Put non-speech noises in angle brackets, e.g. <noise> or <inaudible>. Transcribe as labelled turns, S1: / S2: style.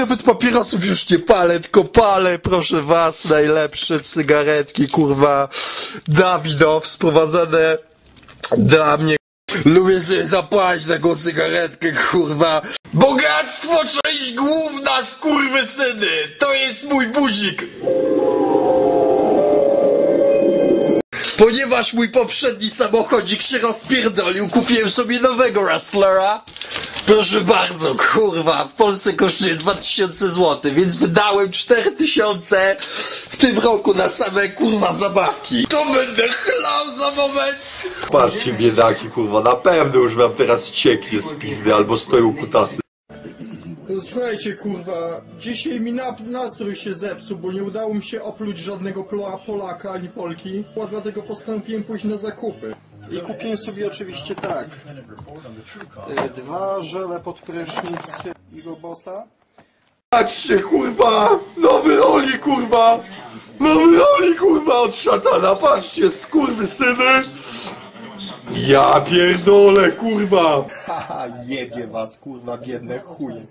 S1: Nawet papierosów już nie palę, tylko palę, proszę was, najlepsze cygaretki, kurwa, Dawidow, sprowadzone dla mnie. Lubię sobie zapalić taką cygaretkę, kurwa. Bogactwo, część główna, skurwysyny! To jest mój buzik! Ponieważ mój poprzedni samochodzik się rozpierdolił, kupiłem sobie nowego Rustlera. Proszę bardzo, kurwa, w Polsce kosztuje 2000 zł, więc wydałem 4000 w tym roku na same kurwa zabawki. To będę chlał za moment.
S2: Patrzcie biedaki kurwa, na pewno już wam teraz cieknie z pizdy albo stoją kutasy.
S3: Słuchajcie, kurwa, dzisiaj mi na, nastrój się zepsuł, bo nie udało mi się opluć żadnego Pola- Polaka ani Polki, a dlatego postanowiłem pójść na zakupy. I kupiłem sobie oczywiście tak, y, dwa żele pod prysznic Igo Bossa,
S2: Patrzcie kurwa, nowy Oli kurwa, nowy Oli kurwa od szatana, patrzcie skurwy syny. Ja pierdolę kurwa. <laughs>
S3: haha, jebie was, kurwa, biedne chuje.